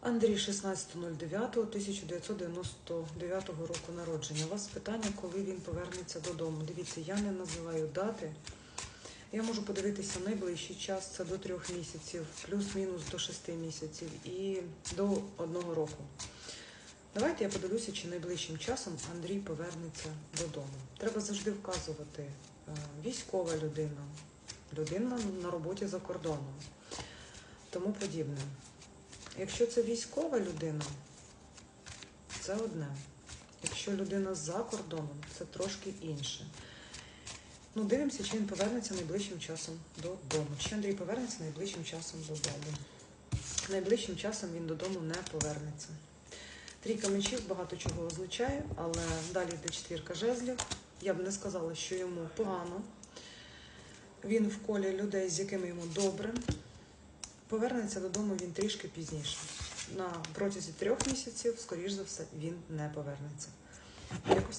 Андрій 16.09.1999 року народження. У вас питання, коли він повернеться додому. Дивіться, я не називаю дати. Я можу подивитися найближчий час, це до трьох місяців, плюс-мінус до шести місяців і до одного року. Давайте я подивлюся, чи найближчим часом Андрій повернеться додому. Треба завжди вказувати е, військова людина, людина на роботі за кордоном, тому подібне. Якщо це військова людина, це одне. Якщо людина за кордоном, це трошки інше. Ну, дивимося, чи він повернеться найближчим часом додому. Чи Андрій повернеться найближчим часом додому. Найближчим часом він додому не повернеться. Трійка мечів багато чого означає, але далі йде четвірка жезлів. Я б не сказала, що йому погано. Він в колі людей, з якими йому добре. Повернеться додому він трішки пізніше. На протязі трьох місяців, скоріш за все, він не повернеться. Як